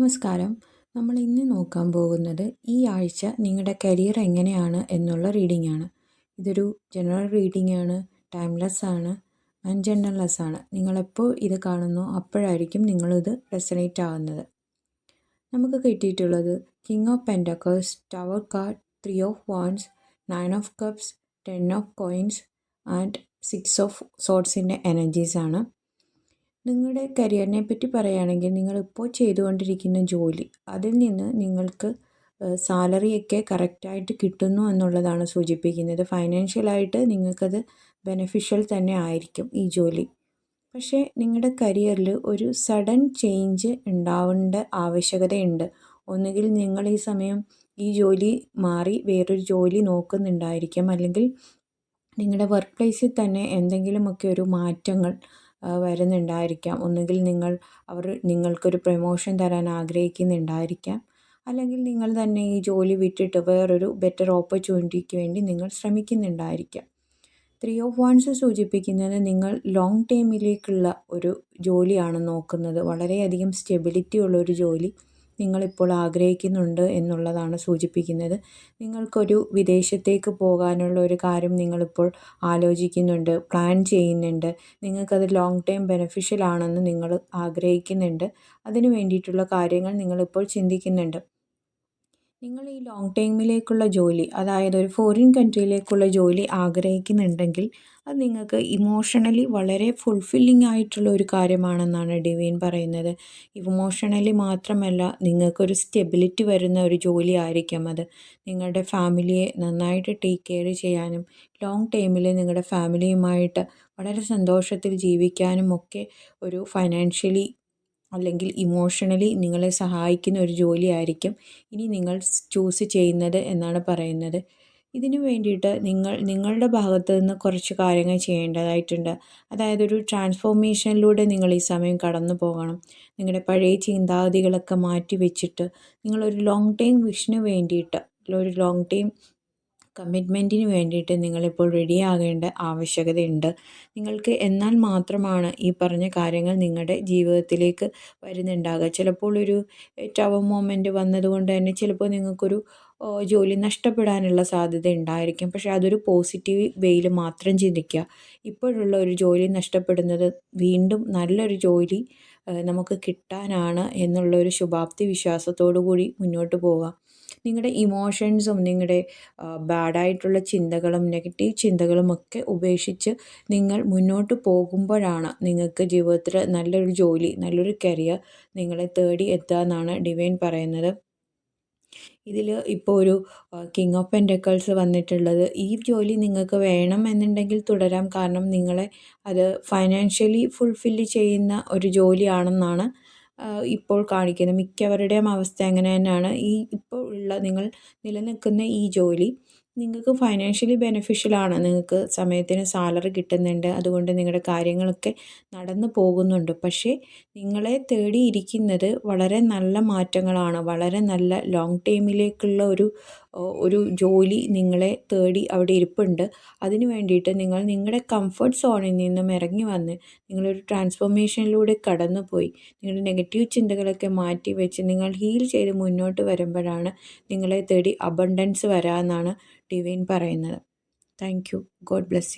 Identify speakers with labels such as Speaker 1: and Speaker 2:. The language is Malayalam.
Speaker 1: നമസ്കാരം. നമ്മൾ ഇന്ന് നോക്കാൻ പോകുന്നത് ഈ ആഴ്ച നിങ്ങളുടെ കരിയർ എങ്ങനെയാണ് എന്നുള്ള റീഡിംഗ് ആണ്. ഇതൊരു ജനറൽ റീഡിംഗ് ആണ് ടൈംലെസ് ആണ് ആൻഡ് ജനറൽലെസ് ആണ്. നിങ്ങളെപ്പോൾ ഇത് കാണുന്നോ അപ്പോഴായിരിക്കും നിങ്ങളിത് റെസനേറ്റ് ആവുന്നത്. നമുക്ക് കിട്ടിയിട്ടുള്ളത് king of pentacles tower card three of wands nine of cups ten of coins and six of സോട്ട്സിന്റെ energies ആണ്. നിങ്ങളുടെ കരിയറിനെ പറ്റി പറയുകയാണെങ്കിൽ നിങ്ങളിപ്പോൾ ചെയ്തുകൊണ്ടിരിക്കുന്ന ജോലി അതിൽ നിന്ന് നിങ്ങൾക്ക് സാലറിയൊക്കെ കറക്റ്റായിട്ട് കിട്ടുന്നു എന്നുള്ളതാണ് സൂചിപ്പിക്കുന്നത്. ഫൈനാൻഷ്യലായിട്ട് നിങ്ങൾക്കത് ബെനഫിഷ്യൽ തന്നെ ആയിരിക്കും ഈ ജോലി. പക്ഷേ നിങ്ങളുടെ കരിയറിൽ ഒരു സഡൻ ചേഞ്ച് ഉണ്ടാവേണ്ട ആവശ്യകതയുണ്ട്. ഒന്നുകിൽ നിങ്ങൾ ഈ സമയം ഈ ജോലി മാറി വേറൊരു ജോലി നോക്കുന്നുണ്ടായിരിക്കാം. അല്ലെങ്കിൽ നിങ്ങളുടെ വർക്ക് പ്ലേസിൽ തന്നെ എന്തെങ്കിലുമൊക്കെ ഒരു മാറ്റങ്ങൾ വരുന്നുണ്ടായിരിക്കാം. ഒന്നുകിൽ നിങ്ങൾ അവർ നിങ്ങൾക്കൊരു പ്രൊമോഷൻ തരാൻ ആഗ്രഹിക്കുന്നുണ്ടായിരിക്കാം. അല്ലെങ്കിൽ നിങ്ങൾ തന്നെ ഈ ജോലി വിട്ടിട്ട് വേറൊരു ബെറ്റർ ഓപ്പർച്യൂണിറ്റിക്ക് വേണ്ടി നിങ്ങൾ ശ്രമിക്കുന്നുണ്ടായിരിക്കാം. ത്രീ ഓഫ് വൺസ് സൂചിപ്പിക്കുന്നത് നിങ്ങൾ ലോങ് ടൈമിലേക്കുള്ള ഒരു ജോലിയാണ് നോക്കുന്നത്. വളരെയധികം സ്റ്റെബിലിറ്റി ഉള്ള ഒരു ജോലി. നിങ്ങളിപ്പോൾ ആഗ്രഹിക്കുന്നുണ്ട് എന്നുള്ളതാണ് സൂചിപ്പിക്കുന്നത്. നിങ്ങൾക്കൊരു വിദേശത്തേക്ക് പോകാനുള്ള ഒരു കാര്യം നിങ്ങളിപ്പോൾ ആലോചിക്കുന്നുണ്ട് പ്ലാൻ ചെയ്യുന്നുണ്ട് നിങ്ങൾക്കത് ലോങ് ടൈം ബെനഫിഷ്യൽ ആണെന്ന് നിങ്ങൾ ആഗ്രഹിക്കുന്നുണ്ട് അതിന് വേണ്ടിയിട്ടുള്ള കാര്യങ്ങൾ നിങ്ങളിപ്പോൾ ചിന്തിക്കുന്നുണ്ട്. നിങ്ങൾ ഈ ലോങ് ടൈമിലേക്കുള്ള ജോലി അതായത് ഒരു ഫോറിൻ കൺട്രിയിലേക്കുള്ള ജോലി ആഗ്രഹിക്കുന്നുണ്ടെങ്കിൽ അത് നിങ്ങൾക്ക് ഇമോഷണലി വളരെ ഫുൾഫില്ലിംഗ് ആയിട്ടുള്ള ഒരു കാര്യമാണെന്നാണ് ഡിവൈൻ പറയുന്നത്. ഇമോഷണലി മാത്രമല്ല നിങ്ങൾക്കൊരു സ്റ്റെബിലിറ്റി വരുന്ന ഒരു ജോലി ആയിരിക്കും അത്. നിങ്ങളുടെ ഫാമിലിയെ നന്നായിട്ട് ടേക്ക് കെയർ ചെയ്യാനും ലോങ് ടൈമിൽ നിങ്ങളുടെ ഫാമിലിയുമായിട്ട് വളരെ സന്തോഷത്തിൽ ജീവിക്കാനും ഒക്കെ ഒരു ഫൈനാൻഷ്യലി അല്ലെങ്കിൽ ഇമോഷണലി നിങ്ങളെ സഹായിക്കുന്ന ഒരു ജോലിയായിരിക്കും ഇനി നിങ്ങൾ ചൂസ് ചെയ്യുന്നത് എന്നാണ് പറയുന്നത്. ഇതിനു വേണ്ടിയിട്ട് നിങ്ങൾ നിങ്ങളുടെ ഭാഗത്തു നിന്ന് കുറച്ച് കാര്യങ്ങൾ ചെയ്യേണ്ടതായിട്ടുണ്ട്. അതായത് ഒരു ട്രാൻസ്ഫോർമേഷനിലൂടെ നിങ്ങൾ ഈ സമയം കടന്നു പോകണം. നിങ്ങളുടെ പഴയ ചിന്താഗതികളൊക്കെ മാറ്റി വെച്ചിട്ട് നിങ്ങളൊരു ലോങ് ടൈം വിഷന് വേണ്ടിയിട്ട് ഒരു ലോങ് ടൈം കമ്മിറ്റ്മെന്റിന് വേണ്ടിയിട്ട് നിങ്ങളിപ്പോൾ റെഡിയാകേണ്ട ആവശ്യകതയുണ്ട്. നിങ്ങൾക്ക് എന്നാൽ മാത്രമാണ് ഈ പറഞ്ഞ കാര്യങ്ങൾ നിങ്ങളുടെ ജീവിതത്തിലേക്ക് വരുന്നുണ്ടാകുക ചിലപ്പോൾ ഒരു ടവർ മൊമെന്റ് വന്നതുകൊണ്ട് തന്നെ ചിലപ്പോൾ നിങ്ങൾക്കൊരു ജോലി നഷ്ടപ്പെടാനുള്ള സാധ്യത ഉണ്ടായിരിക്കും. പക്ഷേ അതൊരു പോസിറ്റീവ് വേയിൽ മാത്രം ചിന്തിക്കുക. ഇപ്പോഴുള്ള ഒരു ജോലി നഷ്ടപ്പെടുന്നത് വീണ്ടും നല്ലൊരു ജോലി നമുക്ക് കിട്ടാനാണ് എന്നുള്ളൊരു ശുഭാപ്തി വിശ്വാസത്തോടു കൂടി മുന്നോട്ട് പോവുക. നിങ്ങളുടെ ഇമോഷൻസും നിങ്ങളുടെ ബാഡായിട്ടുള്ള ചിന്തകളും നെഗറ്റീവ് ചിന്തകളും ഒക്കെ ഉപേക്ഷിച്ച് നിങ്ങൾ മുന്നോട്ട് പോകുമ്പോഴാണ് നിങ്ങൾക്ക് ജീവിതത്തിൽ നല്ലൊരു ജോലി നല്ലൊരു കരിയർ നിങ്ങളെ തേടി എത്തുക എന്നാണ് ഡിവൈൻ പറയുന്നത്. ഇതിൽ ഇപ്പോൾ ഒരു കിങ് ഓഫ് പെൻഡക്കിൾസ് വന്നിട്ടുള്ളത്. ഈ ജോലി നിങ്ങൾക്ക് വേണം എന്നുണ്ടെങ്കിൽ തുടരാം. കാരണം നിങ്ങളെ അത് ഫൈനാൻഷ്യലി ഫുൾഫില്ല് ചെയ്യുന്ന ഒരു ജോലിയാണെന്നാണ് ഇപ്പോൾ കാണിക്കുന്നത്. മിക്കവരുടെയും അവസ്ഥ അങ്ങനെ തന്നെയാണ്. ഈ ഇപ്പോൾ ഉള്ള നിങ്ങൾ നിലനിൽക്കുന്ന ഈ ജോലി നിങ്ങൾക്ക് ഫൈനാൻഷ്യലി ബെനഫിഷ്യലാണ് നിങ്ങൾക്ക് സമയത്തിന് സാലറി കിട്ടുന്നുണ്ട്. അതുകൊണ്ട് നിങ്ങളുടെ കാര്യങ്ങളൊക്കെ നടന്നു പോകുന്നുണ്ട്. പക്ഷേ നിങ്ങളെ തേടിയിരിക്കുന്നത് വളരെ നല്ല മാറ്റങ്ങളാണ്. വളരെ നല്ല ലോങ് ടൈമിലേക്കുള്ള ഒരു ഒരു ജോലി നിങ്ങളെ തേടി അവിടെ ഇരിപ്പുണ്ട്. അതിന് വേണ്ടിയിട്ട് നിങ്ങൾ നിങ്ങളുടെ കംഫർട്ട് സോണിൽ നിന്നും ഇറങ്ങി വന്ന് നിങ്ങളൊരു ട്രാൻസ്ഫോർമേഷനിലൂടെ കടന്നുപോയി. നിങ്ങളുടെ നെഗറ്റീവ് ചിന്തകളൊക്കെ മാറ്റി വെച്ച് നിങ്ങൾ ഹീൽ ചെയ്ത് മുന്നോട്ട് വരുമ്പോഴാണ് നിങ്ങളെ തേടി അബണ്ടൻസ് വരാമെന്നാണ് ഡിവൈൻ പറയുന്നത്. Thank you God bless